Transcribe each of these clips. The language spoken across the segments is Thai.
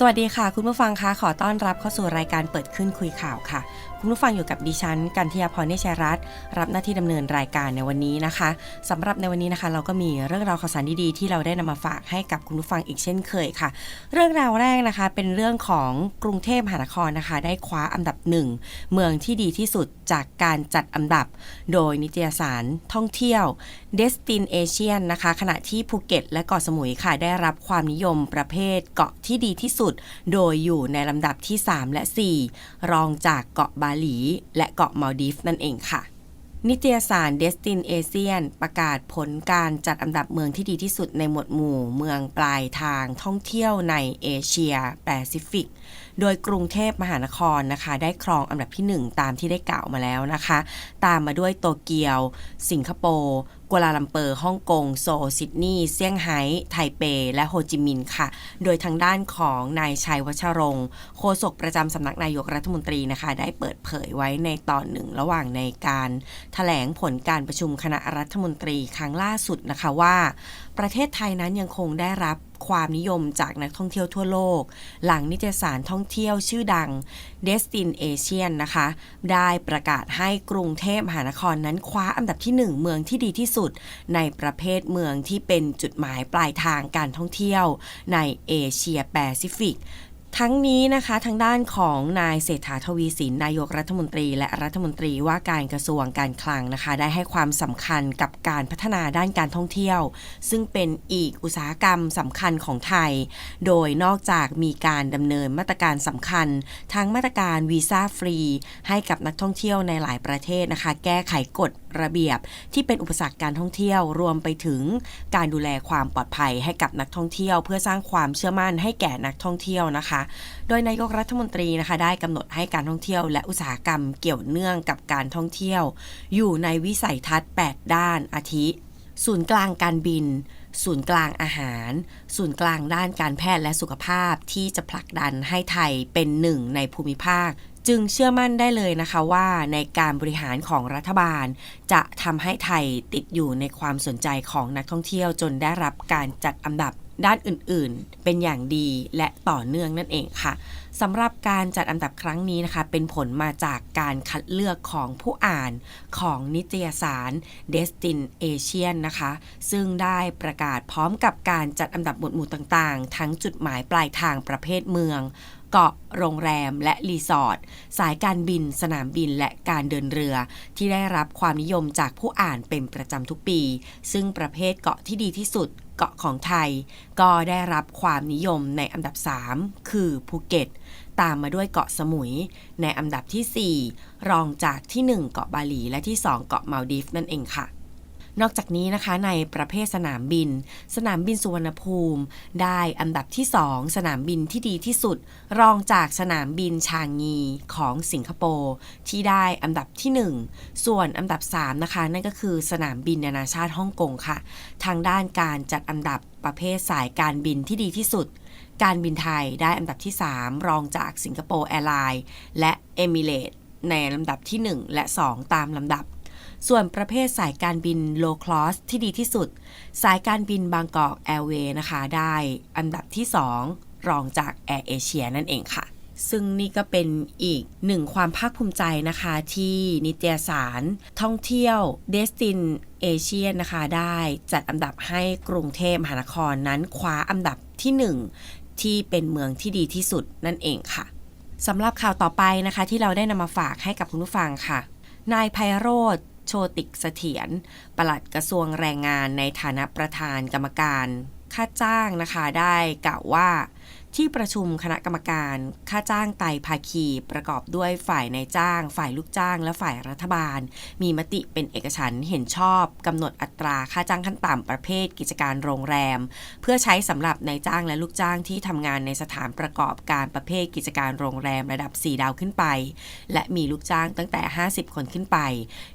สวัสดีค่ะ คุณผู้ฟังคะขอต้อนรับเข้าสู่รายการเปิดขึ้นคุยข่าวค่ะคุณผู้ฟังอยู่กับดิฉัน กันทิยาพรเนชยรัตน์รับหน้าที่ดำเนินรายการในวันนี้นะคะสำหรับในวันนี้นะคะ เราก็มีเรื่องราวข่าวสารดีๆที่เราได้นำมาฝากให้กับคุณผู้ฟังอีกเช่นเคยค่ะ เรื่องราวแรกนะคะเป็นเรื่องของกรุงเทพมหานครนะคะ ได้คว้าอันดับหนึ่งเมืองที่ดีที่สุดจากการจัดอันดับ โดยนิตยสารท่องเที่ยว Destination นะคะ ขณะที่ภูเก็ต และเกาะสมุยค่ะได้รับความนิยมประเภทเกาะที่ดีที่สุด โดยอยู่ในลำดับที่ 3 และ 4 รองจากเกาะบาหลี และเกาะมาลดีฟนั่นเองค่ะ นิตยสาร Destin Asian ประกาศผลการจัดอันดับเมืองที่ดีที่สุดในหมวดหมู่ เมืองปลายทางท่องเที่ยวในเอเชียแปซิฟิกโดยกรุงเทพมหานครนะคะ ได้ครองอันดับที่ 1 ตามที่ได้กล่าวมาแล้วนะคะ ตามมาด้วยโตเกียว สิงคโปร์ กัวลาลัมเปอร์ฮ่องกง โซลซิดนีย์เซี่ยงไฮ้ไทเป และโฮจิมินห์ค่ะ โดยทางด้านของนายชัยวัชรงค์โฆษกประจำสำนักนายกรัฐมนตรีนะคะ ได้เปิดเผยไว้ในตอนหนึ่งระหว่างในการแถลงผลการประชุมคณะรัฐมนตรีครั้งล่าสุดนะคะว่า ประเทศไทยนั้นยังคงได้รับความนิยมจากนักท่องเที่ยวทั่วโลก หลังนิตยสารท่องเที่ยวชื่อดัง Destin Asian นะคะ ได้ประกาศให้กรุงเทพมหานครนั้นคว้าอันดับที่ 1 เมืองที่ดีที่สุด ในประเภทเมืองที่เป็นจุดหมายปลายทางการท่องเที่ยวในเอเชียแปซิฟิก ทั้งนี้นะคะทางด้านของนายเศรษฐาทวีสินนายกรัฐมนตรี และรัฐมนตรีว่าการกระทรวงการคลังนะคะ ได้ให้ความสำคัญกับการพัฒนาด้านการท่องเที่ยว ซึ่งเป็นอีกอุตสาหกรรมสำคัญของไทย โดยนอกจากมีการดำเนินมาตรการสำคัญ ทั้งมาตรการวีซ่าฟรี ให้กับนักท่องเที่ยวในหลายประเทศนะคะ แก้ไขกฎระเบียบที่เป็นอุปสรรคการท่องเที่ยวรวมไปถึงการดูแลความปลอดภัยให้กับนักท่องเที่ยว เพื่อสร้างความเชื่อมั่นให้แก่นักท่องเที่ยวนะคะ โดยนายกรัฐมนตรีนะคะได้กำหนดให้การท่องเที่ยว และอุตสาหกรรมเกี่ยวเนื่องกับการท่องเที่ยว อยู่ในวิสัยทัศน์ 8 ด้านอาทิ ศูนย์กลางการบินศูนย์กลางอาหาร ศูนย์กลางด้านการแพทย์และสุขภาพที่จะผลักดันให้ไทยเป็นหนึ่งในภูมิภาค จึงเชื่อมั่นได้เลยนะคะว่าในการบริหารของรัฐบาล จะทำให้ไทยติดอยู่ในความสนใจของนักท่องเที่ยวจนได้รับการจัดอันดับด้านอื่นๆ เป็นอย่างดีและต่อเนื่องนั่นเองค่ะสำหรับการจัดอันดับครั้งนี้นะคะ เป็นผลมาจากการคัดเลือกของผู้อ่านของนิตยสาร Destin Asian นะคะ ซึ่งได้ประกาศพร้อมกับการจัดอันดับหมวดหมู่ต่างๆ ทั้งจุดหมายปลายทางประเภทเมือง เกาะ โรงแรม และรีสอร์ท สายการบิน สนามบิน และการเดินเรือ ที่ได้รับความนิยมจากผู้อ่านเป็นประจำทุกปี ซึ่งประเภทเกาะที่ดีที่สุด เกาะของไทย ก็ได้รับความนิยมในอันดับ 3 คือภูเก็ต ตามมาด้วยเกาะสมุย ในอันดับที่ 4 รองจากที่ 1 เกาะบาหลี และที่ 2 เกาะมาลดีฟนั่นเองค่ะ นอกจากนี้นะคะในประเภทสนามบิน สนามบินสุวรรณภูมิ ได้อันดับที่ 2 สนามบินที่ดีที่สุด รองจากสนามบินชางงีของสิงคโปร์ที่ได้อันดับที่ 1 ส่วนอันดับ 3 นะคะ นั่นก็คือสนามบินนานาชาติฮ่องกงค่ะ ทางด้านการจัดอันดับประเภทสายการบินที่ดีที่สุดการบินไทยได้อันดับที่ 3 รองจากสิงคโปร์แอร์ไลน์และเอมิเรตในลำดับที่ 1 และ 2 ตามลำดับ ส่วนประเภทสายการบิน low cost ที่ดีที่สุด สายการบินบางกอกแอร์เวย์นะคะ ได้อันดับที่ 2 รองจากแอร์เอเชียนั่นเองค่ะ ซึ่งนี่ก็เป็นอีกหนึ่งความภาคภูมิใจนะคะ ที่นิตยสารท่องเที่ยว Destin Asia นะคะ ได้จัดอันดับให้กรุงเทพมหานครนั้นคว้าอันดับที่ 1 ที่เป็นเมืองที่ดีที่สุดนั่นเองค่ะสำหรับข่าวต่อไปนะคะ ที่เราได้นำมาฝากให้กับคุณผู้ฟังค่ะ นายไพโรธ โชติกเสถียรปลัดกระทรวงแรงงานในฐานะประธานกรรมการ ค่าจ้างนะคะได้กล่าวว่า ที่ประชุมคณะกรรมการค่าจ้างไตภาคี ประกอบด้วยฝ่ายนายจ้าง ฝ่ายลูกจ้าง และฝ่ายรัฐบาล มีมติเป็นเอกฉันท์เห็นชอบกำหนดอัตราค่าจ้างขั้นต่ำประเภทกิจการโรงแรม เพื่อใช้สำหรับนายจ้างและลูกจ้างที่ทำงานในสถานประกอบการประเภทกิจการโรงแรมระดับ 4 ดาวขึ้นไป และมีลูกจ้างตั้งแต่ 50 คนขึ้นไป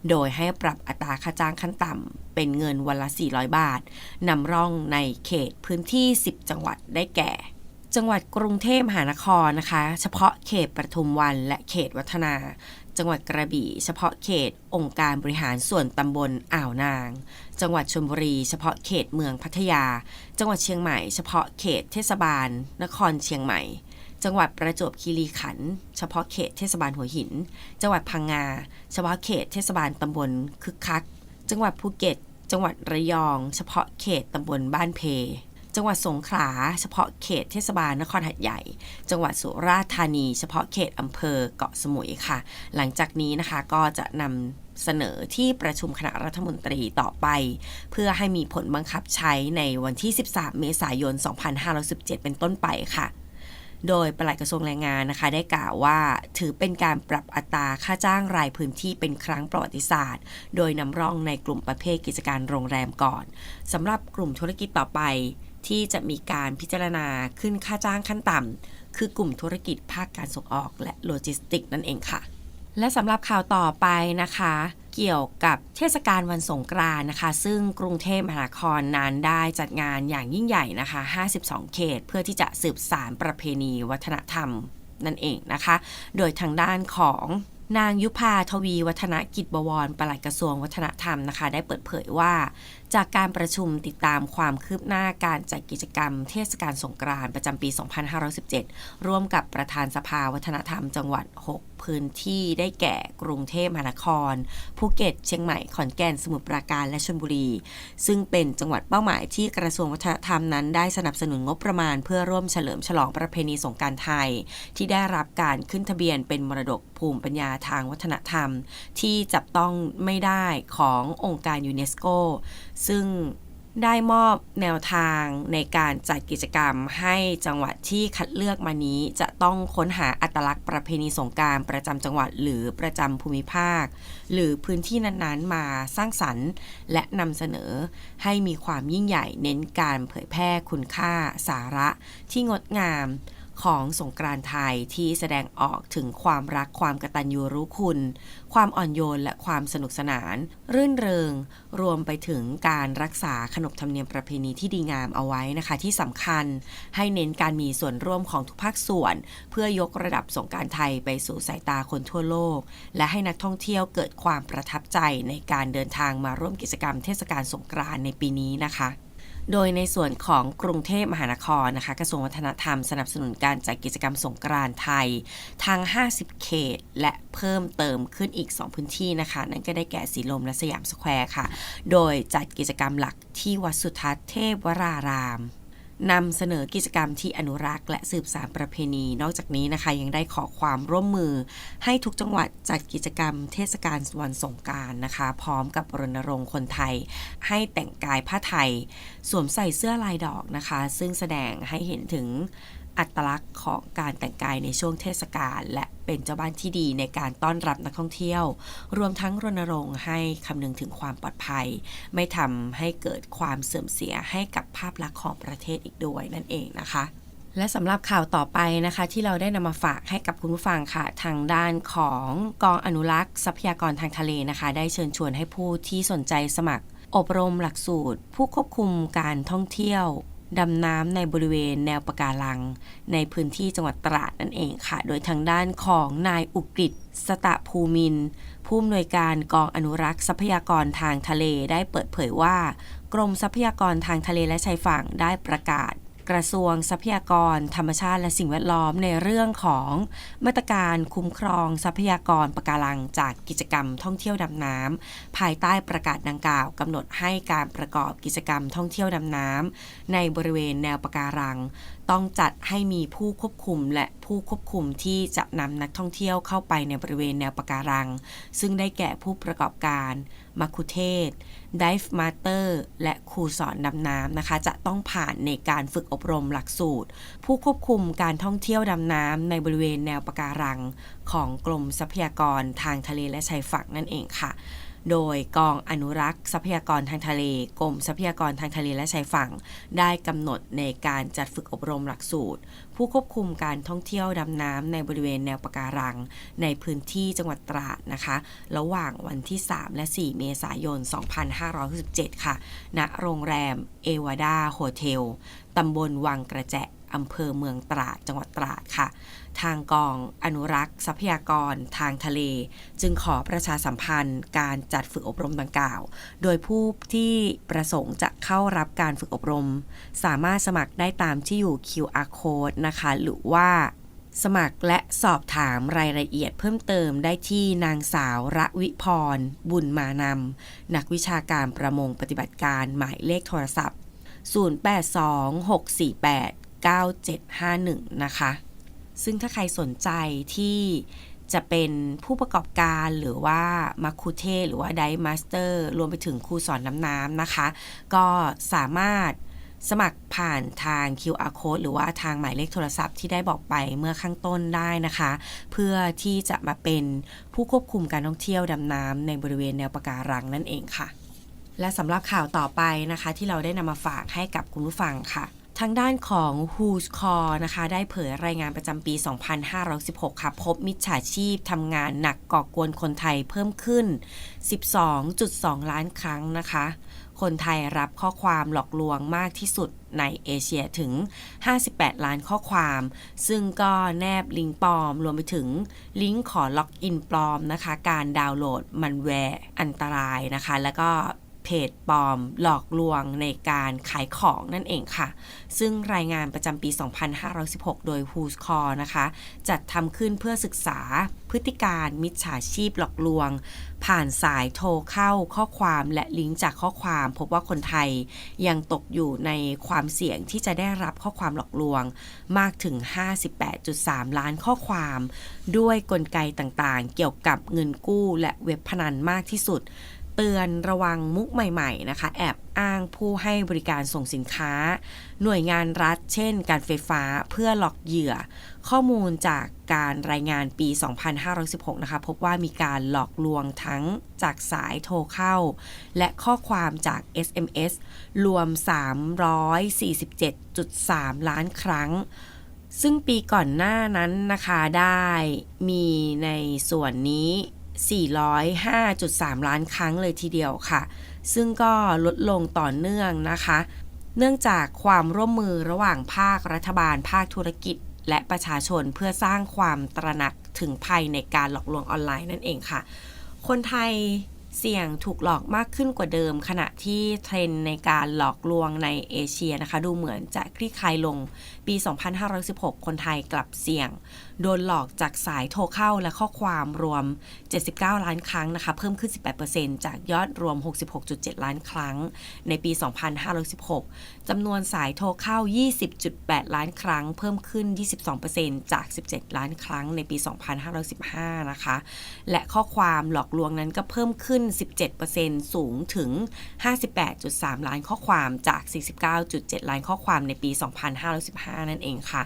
โดยให้ปรับอัตราค่าจ้างขั้นต่ำเป็นเงินวันละ 400 บาทนำร่องในเขตพื้นที่ 10 จังหวัดได้แก่ จังหวัดกรุงเทพมหานครนะคะ เฉพาะเขตปทุมวันและเขตวัฒนา จังหวัดกระบี่ เฉพาะเขตองค์การบริหารส่วนตำบลอ่าวนาง จังหวัดชลบุรี เฉพาะเขตเมืองพัทยา จังหวัดเชียงใหม่ เฉพาะเขตเทศบาล นครเชียงใหม่ จังหวัดประจวบคีรีขันธ์เฉพาะเขตเทศบาลหัวหิน จังหวัดพังงา เฉพาะเขตเทศบาลตำบลคึกคัก จังหวัดภูเก็ต จังหวัดระยอง เฉพาะเขตตำบลบ้านเพ จังหวัดสงขลาเฉพาะเขตเทศบาลนครหัดใหญ่ จังหวัดสุราษฎร์ธานี เฉพาะเขตอำเภอเกาะสมุยค่ะ หลังจากนี้นะคะก็จะนำเสนอที่ประชุมคณะรัฐมนตรีต่อไป เพื่อให้มีผลบังคับใช้ในวันที่ 13 เมษายน 2517 เป็นต้นไปค่ะโดยปลัดกระทรวงแรงงานนะคะ ได้กล่าวว่าถือเป็นการปรับอัตราค่าจ้างรายพื้นที่เป็นครั้งประวัติศาสตร์ โดยนำร่องในกลุ่มประเภทกิจการโรงแรมก่อนสำหรับกลุ่มธุรกิจต่อไป ที่จะมีการพิจารณาขึ้นค่าจ้างขั้นต่ำคือกลุ่มธุรกิจภาคการส่งออกและโลจิสติกส์นั่นเองค่ะ และสำหรับข่าวต่อไปนะคะ เกี่ยวกับเทศกาลวันสงกรานต์นะคะ ซึ่งกรุงเทพมหานครนั้นได้จัดงานอย่างยิ่งใหญ่นะคะ 52 เขต เพื่อที่จะสืบสารประเพณีวัฒนธรรมนั่นเองนะคะ โดยทางด้านของนางยุพาทวีวัฒนกิจบวรปลัดกระทรวงวัฒนธรรมนะคะ ได้เปิดเผยว่า จากการประชุมติดตามความคืบหน้าการจัดกิจกรรมเทศกาลสงกรานต์ประจำปี 2517 ร่วมกับประธานสภาวัฒนธรรมจังหวัด 6 พื้นที่ได้แก่กรุงเทพมหานคร ภูเก็ต เชียงใหม่ ขอนแก่น สมุทรปราการ และชลบุรี ซึ่งเป็นจังหวัดเป้าหมายที่กระทรวงวัฒนธรรมนั้นได้สนับสนุนงบประมาณ เพื่อร่วมเฉลิมฉลองประเพณีสงกรารไทย ที่ได้รับการขึ้นทะเบียนเป็นมรดกภูมิปัญญาทางวัฒนธรรม ที่จับต้องไม่ได้ขององค์การยูเนสโกซึ่งได้มอบแนวทางในการจัดกิจกรรมให้จังหวัดที่คัดเลือกมานี้ จะต้องค้นหาอัตลักษณ์ประเพณีสงการประจำจังหวัดหรือประจำภูมิภาค หรือพื้นที่นั้นๆ มาสร้างสรรค์ และนำเสนอให้มีความยิ่งใหญ่เน้นการเผยแพร่คุณค่าสาระที่งดงาม ของสงกรานต์ไทยที่แสดงออกถึงความรักความกตัญญูรู้คุณ ความอ่อนโยนและความสนุกสนาน รื่นเริง รวมไปถึงการรักษาขนบธรรมเนียมประเพณีที่ดีงามเอาไว้นะคะ ที่สำคัญให้เน้นการมีส่วนร่วมของทุกภาคส่วน เพื่อยกระดับสงกรารไทยไปสู่สายตาคนทั่วโลก และให้นักท่องเที่ยวเกิดความประทับใจในการเดินทางมาร่วมกิจกรรมเทศกาลสงกรานต์ในปีนี้นะคะ โดยในส่วนของกรุงเทพมหานครนะคะกระทรวงวัฒนธรรมสนับสนุนการจัดกิจกรรมสงกรานต์ไทยทั้ง 50 เขต และเพิ่มเติมขึ้นอีก 2 พื้นที่นะคะ นั่นก็ได้แก่สีลมและสยามสแควร์ค่ะ โดยจัดกิจกรรมหลักที่วัดสุทัศน์เทพวราราม นำเสนอกิจกรรมที่อนุรักษ์ และสืบสานประเพณี นอกจากนี้นะคะ ยังได้ขอความร่วมมือ ให้ทุกจังหวัดจัดกิจกรรมเทศกาลวันสงการนะคะ พร้อมกับรณรงค์คนไทย ให้แต่งกายผ้าไทย สวมใส่เสื้อลายดอกนะคะ ซึ่งแสดงให้เห็นถึง อัตลักษณ์ของการแต่งกายในช่วงเทศกาลและเป็นเจ้าบ้านที่ดีในการต้อนรับนักท่องเที่ยว รวมทั้งรณรงค์ให้คำนึงถึงความปลอดภัย ไม่ทำให้เกิดความเสื่อมเสียให้กับภาพลักษณ์ของประเทศอีกด้วยนั่นเองนะคะและสำหรับข่าวต่อไปนะคะ ที่เราได้นำมาฝากให้กับคุณผู้ฟังค่ะ ทางด้านของกองอนุรักษ์ทรัพยากรทางทะเลนะคะ ได้เชิญชวนให้ผู้ที่สนใจสมัคร อบรมหลักสูตร ผู้ควบคุมการท่องเที่ยว ดำน้ำในบริเวณแนวปะการัง ในพื้นที่จังหวัดตราดนั่นเองค่ะ โดยทางด้านของนายอุกฤษสตะภูมิน ผู้อำนวยการกองอนุรักษ์ทรัพยากรทางทะเลได้เปิดเผยว่า กรมทรัพยากรทางทะเลและชายฝั่งได้ประกาศ กระทรวงทรัพยากร ธรรมชาติและสิ่งแวดล้อมในเรื่องของมาตรการคุ้มครองทรัพยากรปะการังจากกิจกรรมท่องเที่ยวดำน้ำภายใต้ประกาศดังกล่าวกำหนดให้การประกอบกิจกรรมท่องเที่ยวดำน้ำในบริเวณแนวปะการัง ต้องจัดให้มีผู้ควบคุมและผู้ควบคุมที่จะนำนักท่องเที่ยวเข้าไปในบริเวณแนวปะการัง ซึ่งได้แก่ผู้ประกอบการ มัคคุเทศดิฟมาสเตอร์และครูสอนดำน้ำนะคะ จะต้องผ่านในการฝึกอบรมหลักสูตร ผู้ควบคุมการท่องเที่ยวดำน้ำในบริเวณแนวปะการัง ของกรมทรัพยากรทางทะเลและชายฝั่งนั่นเองค่ะ โดยกองอนุรักษ์ทรัพยากรทางทะเลกรมทรัพยากรทางทะเลและชายฝั่ง ได้กำหนดในการจัดฝึกอบรมหลักสูตร ผู้ควบคุมการท่องเที่ยวดำน้ำในบริเวณแนวปะการัง ในพื้นที่จังหวัดตราดนะคะ ระหว่างวันที่ 3 และ 4 เมษายน 2567 ค่ะ ณ โรงแรมเอวาดาโฮเทลตำบลวังกระแจ อำเภอเมืองตราดจังหวัดตราดค่ะ ทางกองอนุรักษ์ ทรัพยากร ทางทะเล จึงขอประชาสัมพันธ์ การจัดฝึกอบรมดังกล่าว โดยผู้ที่ประสงค์จะเข้ารับการฝึกอบรม สามารถสมัครได้ตามที่อยู่ QR code นะคะ หรือว่าสมัครและสอบถามรายละเอียดเพิ่มเติมได้ที่นางสาวระวิพร บุญมานำ นักวิชาการประมงปฏิบัติการหมายเลขโทรศัพท์ 9751 นะคะ ซึ่งถ้าใครสนใจที่จะเป็นผู้ประกอบการหรือว่ามาคูเทหรือว่าไดมาสเตอร์รวมไปถึงครูสอนน้ำน้ำนะคะ ก็สามารถสมัครผ่านทาง QR code หรือว่าทางหมายเลขโทรศัพท์ที่ได้บอกไปเมื่อข้างต้นได้นะคะ เพื่อที่จะมาเป็นผู้ควบคุมการท่องเที่ยวดำน้ำในบริเวณแนวปะการังนั่นเองค่ะ และสำหรับข่าวต่อไปนะคะ ที่เราได้นำมาฝากให้กับคุณผู้ฟังค่ะ ทางด้านของ Who's Call นะคะได้เผยรายงานประจำปี 2516 ค่ะ พบมิจฉาชีพทำงานหนักก่อกวนคนไทยเพิ่มขึ้น 12.2 ล้านครั้งนะคะ คนไทยรับข้อความหลอกลวงมากที่สุดในเอเชียถึง 58 ล้านข้อความ ซึ่งก็แนบลิงก์ปลอม รวมไปถึงลิงก์ขอล็อกอินปลอมนะคะ การดาวน์โหลดมันแวร์อันตรายนะคะ แล้วก็ เพจปลอมหลอกลวงในการขายของนั่นเองค่ะ ซึ่งรายงานประจำปี 2516 โดย Who's Call นะคะ จัดทำขึ้นเพื่อศึกษาพฤติการมิจฉาชีพหลอกลวง ผ่านสายโทรเข้าข้อความและลิงก์จากข้อความ พบว่าคนไทยยังตกอยู่ในความเสี่ยงที่จะได้รับข้อความหลอกลวง มากถึง 58.3 ล้านข้อความ ด้วยกลไกต่างๆ เกี่ยวกับเงินกู้และเว็บพนันมากที่สุด เตือนระวังมุกใหม่ๆนะคะ แอบอ้างผู้ให้บริการส่งสินค้า หน่วยงานรัฐ เช่น การไฟฟ้าเพื่อหลอกเหยื่อ ข้อมูลจากการรายงานปี 2516 นะคะ พบว่ามีการหลอกลวงทั้งจากสายโทรเข้า และข้อความจาก SMS รวม 347.3 ล้านครั้งซึ่งปีก่อนหน้านั้นนะคะได้มีในส่วนนี้ 405.3 ล้านครั้งเลยทีเดียวค่ะ ซึ่งก็ลดลงต่อเนื่องนะคะ เนื่องจากความร่วมมือระหว่างภาครัฐบาล ภาคธุรกิจ และประชาชนเพื่อสร้างความตระหนักถึงภัยในการหลอกลวงออนไลน์นั่นเองค่ะ คนไทย เสี่ยงถูกหลอกมากขึ้นกว่าเดิม ขณะที่เทรนในการหลอกลวงในเอเชียนะคะ ดูเหมือนจะคลี่คลายลง ปี 2516 คนไทยกลับเสี่ยง โดนหลอกจากสายโทรเข้าและข้อความรวม 79 ล้านครั้งนะคะ เพิ่มขึ้น 18%จากยอดรวม 66.7 ล้านครั้ง ในปี 2516 จำนวนสายโทรเข้า 20.8 ล้านครั้ง เพิ่มขึ้น 22%จาก 17 ล้านครั้งในปี 2515 นะคะ และข้อความหลอกลวงนั้นก็เพิ่มขึ้น17%สูงถึง 58.3 ล้านข้อความจาก 49.7 ล้านข้อความในปี 2515 นั่นเองค่ะ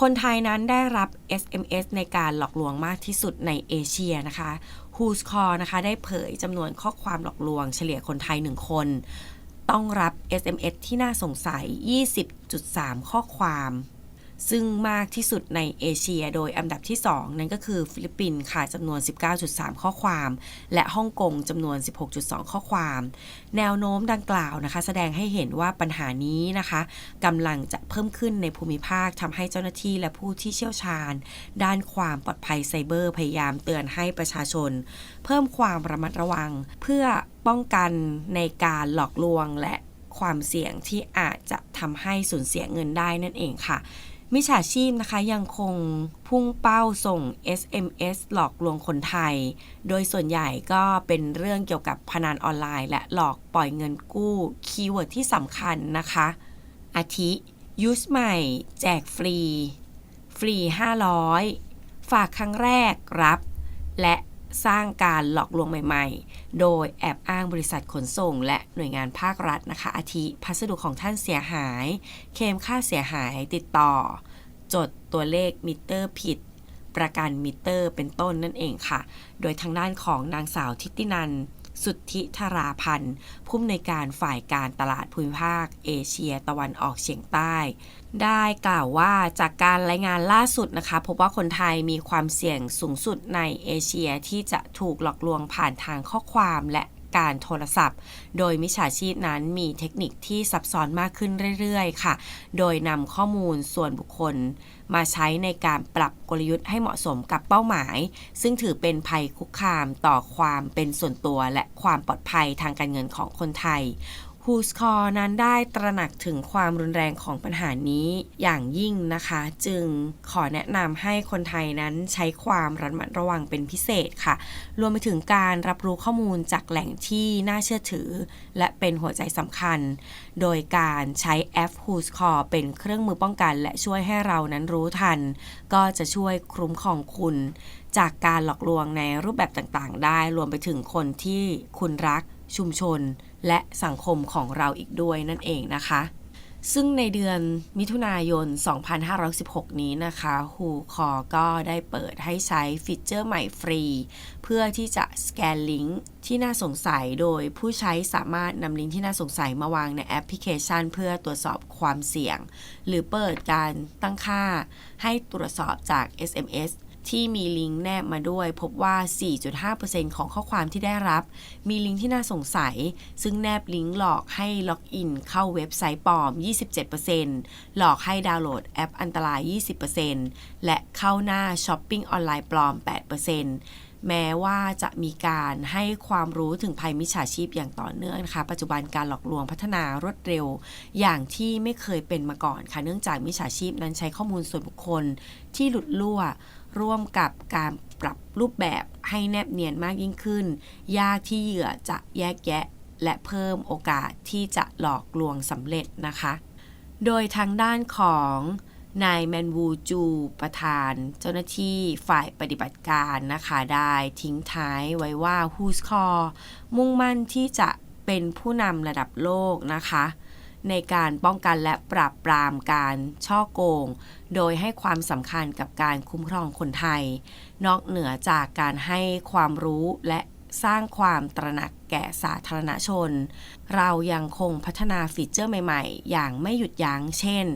คนไทยนั้นได้รับ SMS ในการหลอกลวงมากที่สุดในเอเชียนะคะ Who's Call นะคะ ได้เผยจำนวนข้อความหลอกลวงเฉลี่ยคนไทย 1 คน ต้องรับ SMS ที่น่าสงสัย 20.3 ข้อความ ซึ่งมากที่สุดในเอเชีย โดยอันดับที่ 2 นั่นก็คือฟิลิปปินส์ค่ะจำนวน 19.3 ข้อความ และฮ่องกงจำนวน 16.2 ข้อความ แนวโน้มดังกล่าวนะคะ แสดงให้เห็นว่าปัญหานี้นะคะกำลังจะเพิ่มขึ้นในภูมิภาคทำให้เจ้าหน้าที่และผู้ที่เชี่ยวชาญ ด้านความปลอดภัยไซเบอร์พยายามเตือนให้ประชาชน เพิ่มความระมัดระวัง เพื่อป้องกันในการหลอกลวงและความเสี่ยงที่อาจจะทำให้สูญเสียเงินได้นั่นเองค่ะ มิจฉาชีพนะคะยังคงพุ่งเป้าส่ง SMS หลอกลวงคนไทย โดยส่วนใหญ่ก็เป็นเรื่องเกี่ยวกับพนันออนไลน์ และหลอกปล่อยเงินกู้ คีย์เวิร์ดที่สำคัญนะคะ อาทิ ยูสใหม่ แจกฟรี ฟรี 500 ฝากครั้งแรกรับ และ สร้างการหลอกลวงใหม่ๆ โดยแอบอ้างบริษัทขนส่ง และหน่วยงานภาครัฐนะคะ อาทิพัสดุของท่านเสียหาย เคมค่าเสียหายติดต่อ จดตัวเลขมิเตอร์ผิด ประกันมิเตอร์เป็นต้นนั่นเองค่ะ โดยทางด้านของนางสาวทิตินัน สุทธิธาราพันธ์ผู้อำนวยการฝ่ายการตลาดภูมิภาค เอเชียตะวันออกเฉียงใต้ ได้กล่าวว่าจากการรายงานล่าสุดนะคะ พบว่าคนไทยมีความเสี่ยงสูงสุดในเอเชียที่จะถูกหลอกลวงผ่านทางข้อความและ การโทรศัพท์ โดยมิจฉาชีพนั้นมีเทคนิคที่ซับซ้อนมากขึ้นเรื่อยๆ ค่ะ โดยนำข้อมูลส่วนบุคคลมาใช้ในการปรับกลยุทธ์ให้เหมาะสมกับเป้าหมาย ซึ่งถือเป็นภัยคุกคามต่อความเป็นส่วนตัวและความปลอดภัยทางการเงินของคนไทย ฮูสคอนั้นได้ตระหนักถึงความรุนแรงของปัญหานี้อย่างยิ่งนะคะ จึงขอแนะนำให้คนไทยนั้นใช้ความระมัดระวังเป็นพิเศษค่ะ รวมไปถึงการรับรู้ข้อมูลจากแหล่งที่น่าเชื่อถือ และเป็นหัวใจสำคัญ โดยการใช้แอป Who's c o เป็นเครื่องมือป้องกัน และช่วยให้เรานั้นรู้ทัน ก็จะช่วยคุ้มครองคุณ จากการหลอกลวงในรูปแบบต่างๆ ได้รวมไปถึงคนที่คุณรัก ชุมชน และสังคมของเราอีกด้วยนั่นเองนะคะ ซึ่งในเดือนมิถุนายน 2516 นี้นะคะฮูคอก็ได้เปิดให้ใช้ฟีเจอร์ใหม่ฟรี เพื่อที่จะสแกนลิงก์ที่น่าสงสัยโดยผู้ใช้สามารถนำลิงก์ที่น่าสงสัยมาวางในแอปพลิเคชัน เพื่อตรวจสอบความเสี่ยง หรือเปิดการตั้งค่าให้ตรวจสอบจาก SMS ที่มีลิงก์แนบมาด้วย พบว่า 4.5%ของข้อความที่ได้รับ มีลิงก์ที่น่าสงสัย ซึ่งแนบลิงก์หลอกให้ล็อกอินเข้าเว็บไซต์ปลอม 27%หลอกให้ดาวน์โหลดแอปอันตราย 20%และเข้าหน้าช้อปปิ้งออนไลน์ปลอม 8%แม้ว่าจะมีการให้ความรู้ถึงภัยมิจฉาชีพอย่างต่อเนื่องนะคะ ปัจจุบันการหลอกลวงพัฒนารวดเร็ว อย่างที่ไม่เคยเป็นมาก่อนค่ะ เนื่องจากมิจฉาชีพนั้นใช้ข้อมูลส่วนบุคคลที่หลุดรั่ว ร่วมกับการปรับรูปแบบให้แนบเนียนมากยิ่งขึ้น ยากที่เหยื่อจะแยกแยะ และเพิ่มโอกาสที่จะหลอกลวงสำเร็จนะคะ โดยทางด้านของนายแมนวูจู ประธาน เจ้าหน้าที่ฝ่ายปฏิบัติการนะคะ ได้ทิ้งท้ายไว้ว่าฮูสคอมุ่งมั่นที่จะเป็นผู้นำระดับโลกนะคะ ในการป้องกันและปราบปรามการช่อโกง โดยให้ความสำคัญกับการคุ้มครองคนไทย นอกเหนือจากการให้ความรู้และสร้างความตระหนักแก่สาธารณชน เรายังคงพัฒนาฟีเจอร์ใหม่ ๆ อย่างไม่หยุดยัง้ง เช่น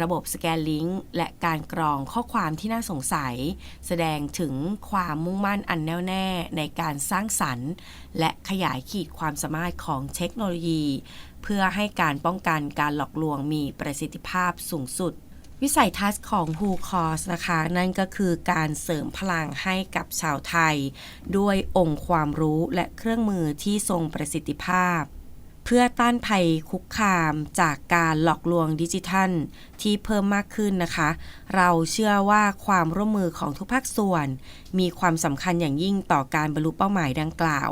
ระบบสแกนลิงก์และการกรองข้อความที่น่าสงสัย แสดงถึงความมุ่งมั่นอันแน่วแน่ในการสร้างสรรค์ และขยายขีดความสามารถของเทคโนโลยี พื่อให้การป้องกันการหลอกลวงมีประสิทธิภาพสูงสุด วิสัยทัศน์ของ Who Cause นะคะ นั่นก็คือการเสริมพลังให้กับชาวไทย ด้วยองค์ความรู้และเครื่องมือที่ทรงประสิทธิภาพ เพื่อต้านภัยคุกคามจากการหลอกลวงดิจิทัล ที่เพิ่มมากขึ้นนะคะ เราเชื่อว่าความร่วมมือของทุกภาคส่วน มีความสำคัญอย่างยิ่งต่อการบรรลุเป้าหมายดังกล่าว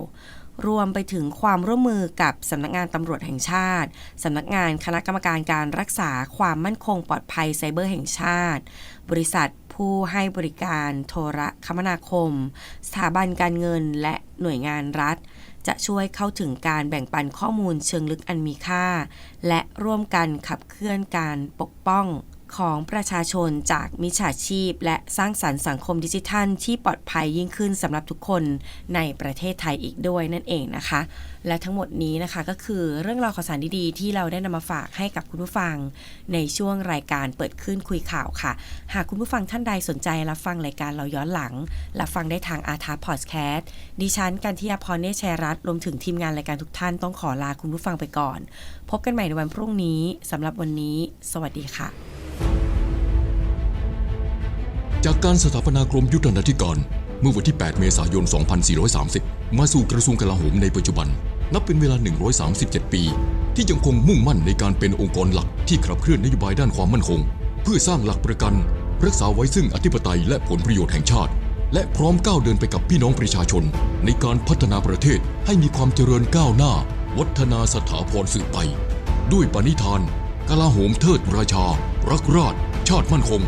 รวมไปถึงความร่วมมือกับสำนักงานตำรวจแห่งชาติสำนักงานคณะกรรมการการรักษาความมั่นคงปลอดภัยไซเบอร์แห่งชาติ บริษัทผู้ให้บริการโทรคมนาคม สถาบันการเงินและหน่วยงานรัฐ จะช่วยเข้าถึงการแบ่งปันข้อมูลเชิงลึกอันมีค่า และร่วมกันขับเคลื่อนการปกป้อง ของประชาชนจากมิจฉาชีพ และสร้างสรรค์สังคมดิจิทัล ที่ปลอดภัยยิ่งขึ้นสำหรับทุกคนในประเทศไทยอีกด้วยนั่นเองนะคะ และทั้งหมดนี้นะคะก็คือเรื่องราวข่าวสารดีๆ ที่เราได้นำมาฝากให้กับคุณผู้ฟัง ในช่วงรายการเปิดขึ้นคุยข่าวค่ะ หากคุณผู้ฟังท่านใดสนใจรับฟังรายการเราย้อนหลังรับฟังได้ทางอาทาพอดแคสต์ดิฉันกันทิยาพรเนชชัยรัตน์รวมถึงทีมงานรายการทุกท่านต้องขอลาคุณผู้ฟังไปก่อน พบกันใหม่ในวันพรุ่งนี้สำหรับวันนี้ สวัสดีค่ะ จากการสถาปนากรมยุทธนาธิการ เมื่อวันที่ 8 เมษายน 2430 มาสู่กระทรวงกลาโหมในปัจจุบัน นับเป็นเวลา 137 ปี ที่ยังคงมุ่งมั่นในการเป็นองค์กรหลักที่ขับเคลื่อนนโยบายด้านความมั่นคง เพื่อสร้างหลักประกัน รักษาไว้ซึ่งอธิปไตยและผลประโยชน์แห่งชาติ และพร้อมก้าวเดินไปกับพี่น้องประชาชน ในการพัฒนาประเทศให้มีความเจริญก้าวหน้า วัฒนาสถาพรสืบไป ด้วยปณิธานกลาโหมเทิดราชา รักราชชาติมั่นคง